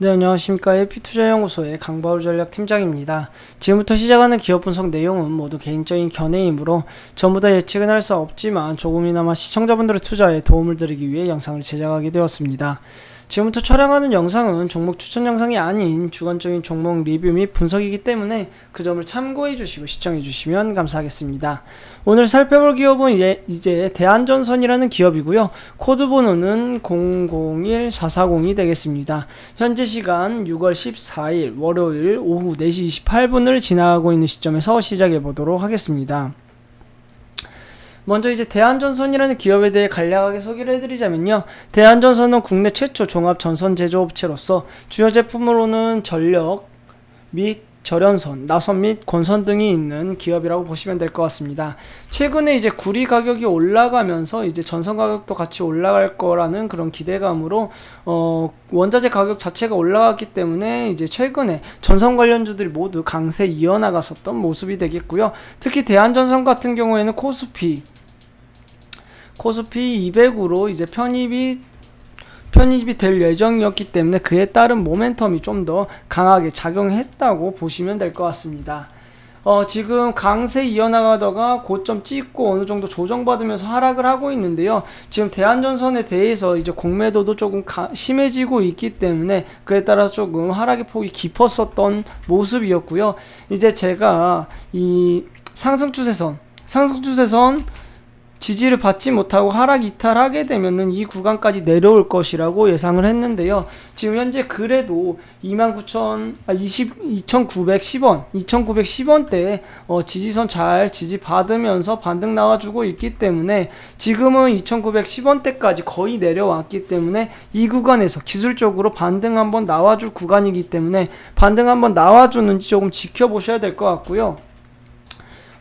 네, 안녕하십니까. AP투자연구소의 강바울 전략팀장입니다. 지금부터 시작하는 기업 분석 내용은 모두 개인적인 견해이므로 전부 다 예측은 할 수 없지만 조금이나마 시청자분들의 투자에 도움을 드리기 위해 영상을 제작하게 되었습니다. 지금부터 촬영하는 영상은 종목 추천 영상이 아닌 주관적인 종목 리뷰 및 분석이기 때문에 그 점을 참고해 주시고 시청해 주시면 감사하겠습니다. 오늘 살펴볼 기업은 예- 이제 대한전선이라는 기업이고요. 코드 번호는 001440이 되겠습니다. 현재 시간 6월 14일 월요일 오후 4시 28분을 지나가고 있는 시점에서 시작해 보도록 하겠습니다. 먼저 이제 대한전선이라는 기업에 대해 간략하게 소개를 해드리자면요. 대한전선은 국내 최초 종합 전선 제조업체로서 주요 제품으로는 전력 및 절연선, 나선 및 권선 등이 있는 기업이라고 보시면 될 것 같습니다. 최근에 이제 구리 가격이 올라가면서 이제 전선 가격도 같이 올라갈 거라는 그런 기대감으로 어, 원자재 가격 자체가 올라갔기 때문에 이제 최근에 전선 관련주들이 모두 강세 이어나갔었던 모습이 되겠고요. 특히 대한전선 같은 경우에는 코스피 코스피 200으로 이제 편입이 편입이 될 예정이었기 때문에 그에 따른 모멘텀이 좀 더 강하게 작용했다고 보시면 될 것 같습니다. 어, 지금 강세 이어나가다가 고점 찍고 어느 정도 조정받으면서 하락을 하고 있는데요. 지금 대한전선에 대해서 이제 공매도도 조금 가- 심해지고 있기 때문에 그에 따라 조금 하락의 폭이 깊었었던 모습이었고요. 이제 제가 이 상승 추세선, 상승 추세선 지지를 받지 못하고 하락 이탈하게 되면은 이 구간까지 내려올 것이라고 예상을 했는데요. 지금 현재 그래도 29,000, 아, 20, 2,910원, 2,910원대에 어, 지지선 잘 지지 받으면서 반등 나와주고 있기 때문에 지금은 2,910원대까지 거의 내려왔기 때문에 이 구간에서 기술적으로 반등 한번 나와줄 구간이기 때문에 반등 한번 나와주는지 조금 지켜보셔야 될 것 같고요.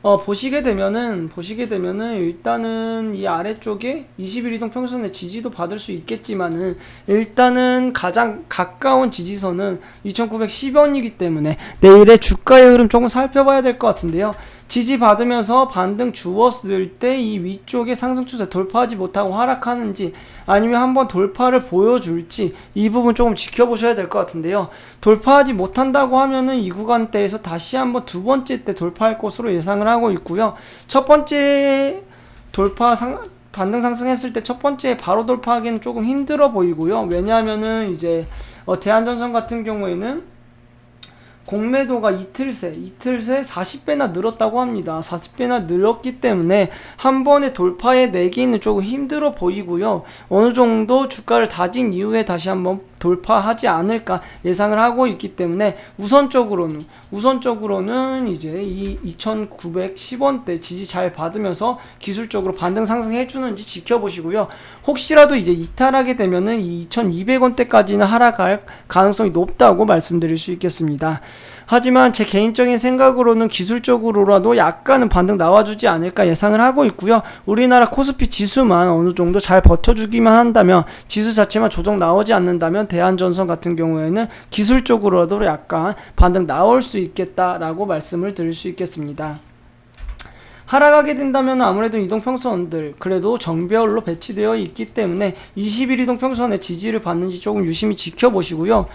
어, 보시게 되면은, 보시게 되면은, 일단은 이 아래쪽에 21 이동 평선의 지지도 받을 수 있겠지만은, 일단은 가장 가까운 지지선은 2910원이기 때문에, 내일의 주가의 흐름 조금 살펴봐야 될 것 같은데요. 지지 받으면서 반등 주었을 때 이 위쪽에 상승 추세 돌파하지 못하고 하락하는지, 아니면 한번 돌파를 보여줄지, 이 부분 조금 지켜보셔야 될 것 같은데요. 돌파하지 못한다고 하면은 이 구간대에서 다시 한번 두 번째 때 돌파할 것으로 예상 을 하고 있고요. 첫 번째 돌파 상 반등 상승했을 때 첫 번째 바로 돌파하기는 조금 힘들어 보이고요. 왜냐하면은 이제 어, 대한전선 같은 경우에는 공매도가 이틀 새, 이틀 새 40배나 늘었다고 합니다. 40배나 늘었기 때문에 한 번에 돌파해 내기는 조금 힘들어 보이고요. 어느 정도 주가를 다진 이후에 다시 한번 돌파하지 않을까 예상을 하고 있기 때문에 우선적으로는 우선적으로는 이제 이 2,910원대 지지 잘 받으면서 기술적으로 반등 상승해 주는지 지켜보시고요. 혹시라도 이제 이탈하게 되면은 이 2,200원대까지는 하락할 가능성이 높다고 말씀드릴 수 있겠습니다. 하지만 제 개인적인 생각으로는 기술적으로라도 약간은 반등 나와주지 않을까 예상을 하고 있고요. 우리나라 코스피 지수만 어느 정도 잘 버텨주기만 한다면 지수 자체만 조정 나오지 않는다면 대한전선 같은 경우에는 기술적으로라도 약간 반등 나올 수 있겠다라고 말씀을 드릴 수 있겠습니다. 하락하게 된다면 아무래도 이동평선들 그래도 정별로 배치되어 있기 때문에 20일 이동평선의 지지를 받는지 조금 유심히 지켜보시고요.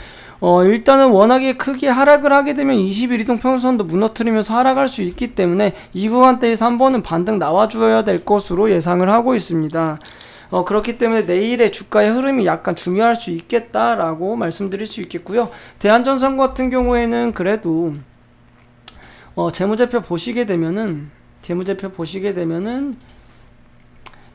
어, 일단은 워낙에 크게 하락을 하게 되면 20일 이동평선도 무너뜨리면서 하락할 수 있기 때문에 이 구간대에서 한 번은 반등 나와줘야 될 것으로 예상을 하고 있습니다. 어, 그렇기 때문에 내일의 주가의 흐름이 약간 중요할 수 있겠다라고 말씀드릴 수 있겠고요. 대한전선 같은 경우에는 그래도 어, 재무제표 보시게 되면은 재무제표 보시게 되면은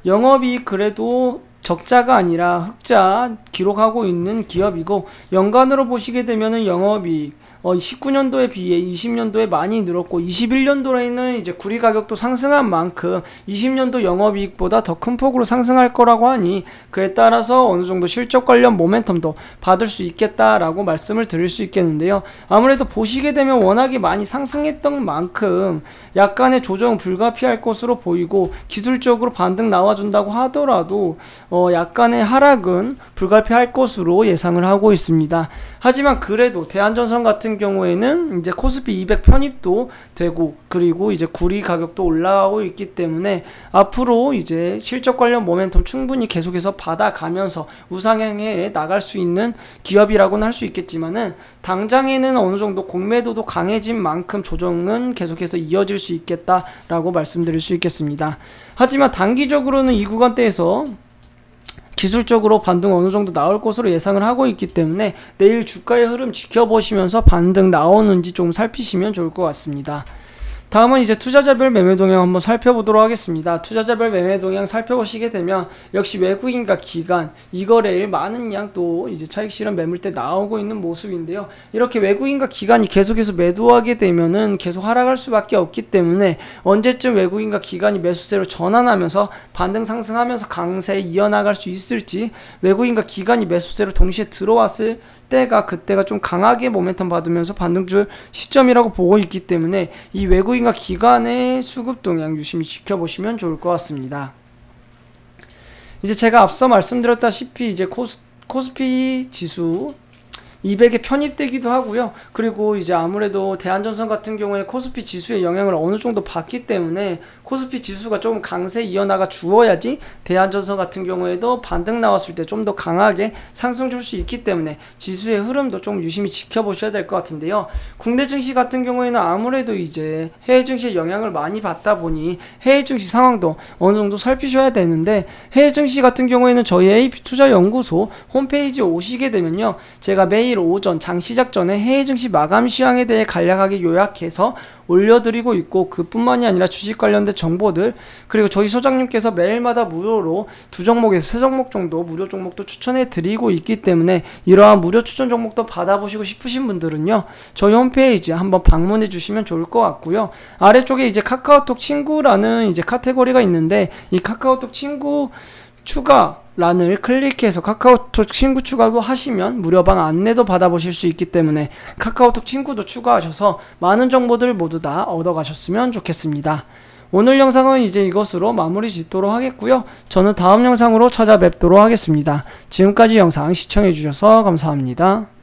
영업이 그래도 적자가 아니라 흑자 기록하고 있는 기업이고 연간으로 보시게 되면은 영업이 어, 19년도에 비해 20년도에 많이 늘었고 21년도에는 이제 구리 가격도 상승한 만큼 20년도 영업이익보다 더 큰 폭으로 상승할 거라고 하니 그에 따라서 어느 정도 실적 관련 모멘텀도 받을 수 있겠다라고 말씀을 드릴 수 있겠는데요. 아무래도 보시게 되면 워낙에 많이 상승했던 만큼 약간의 조정은 불가피할 것으로 보이고 기술적으로 반등 나와준다고 하더라도 어, 약간의 하락은 불가피할 것으로 예상을 하고 있습니다. 하지만 그래도 대한전선 같은 경우에는 이제 코스피 200 편입도 되고 그리고 이제 구리 가격도 올라가고 있기 때문에 앞으로 이제 실적 관련 모멘텀 충분히 계속해서 받아가면서 우상향에 나갈 수 있는 기업이라고는 할 수 있겠지만은 당장에는 어느 정도 공매도도 강해진 만큼 조정은 계속해서 이어질 수 있겠다라고 말씀드릴 수 있겠습니다. 하지만 단기적으로는 이 구간대에서 기술적으로 반등 어느 정도 나올 것으로 예상을 하고 있기 때문에 내일 주가의 흐름 지켜보시면서 반등 나오는지 좀 살피시면 좋을 것 같습니다. 다음은 이제 투자자별 매매 동향 한번 살펴보도록 하겠습니다. 투자자별 매매 동향 살펴보시게 되면 역시 외국인과 기관 이거래일 많은 양 또 이제 차익 실현 매물대 나오고 있는 모습인데요. 이렇게 외국인과 기관이 계속해서 매도하게 되면은 계속 하락할 수밖에 없기 때문에 언제쯤 외국인과 기관이 매수세로 전환하면서 반등 상승하면서 강세에 이어나갈 수 있을지 외국인과 기관이 매수세로 동시에 들어왔을 때가 그때가 좀 강하게 모멘텀 받으면서 반등 줄 시점이라고 보고 있기 때문에 이 외국인과 기관의 수급 동향 유심히 지켜보시면 좋을 것 같습니다. 이제 제가 앞서 말씀드렸다시피 이제 코스, 코스피 지수 200에 편입되기도 하고요. 그리고 이제 아무래도 대한전선 같은 경우에 코스피 지수의 영향을 어느 정도 받기 때문에 코스피 지수가 조금 강세 이어나가 주어야지 대한전선 같은 경우에도 반등 나왔을 때 좀 더 강하게 상승 줄 수 있기 때문에 지수의 흐름도 좀 유심히 지켜보셔야 될 것 같은데요. 국내 증시 같은 경우에는 아무래도 이제 해외 증시의 영향을 많이 받다 보니 해외 증시 상황도 어느 정도 살피셔야 되는데 해외 증시 같은 경우에는 저희 AP 투자 연구소 홈페이지에 오시게 되면요. 제가 매일 오전 장 시작 전에 해외 증시 마감 시황에 대해 간략하게 요약해서 올려드리고 있고 그뿐만이 아니라 주식 관련된 정보들 그리고 저희 소장님께서 매일마다 무료로 두 종목에서 세 종목 정도 무료 종목도 추천해 드리고 있기 때문에 이러한 무료 추천 종목도 받아보시고 싶으신 분들은요 저희 홈페이지 한번 방문해 주시면 좋을 것 같고요. 아래쪽에 이제 카카오톡 친구라는 이제 카테고리가 있는데 이 카카오톡 친구 추가 란을 클릭해서 카카오톡 친구 추가도 하시면 무료방 안내도 받아보실 수 있기 때문에 카카오톡 친구도 추가하셔서 많은 정보들 모두 다 얻어가셨으면 좋겠습니다. 오늘 영상은 이제 이것으로 마무리 짓도록 하겠고요. 저는 다음 영상으로 찾아뵙도록 하겠습니다. 지금까지 영상 시청해주셔서 감사합니다.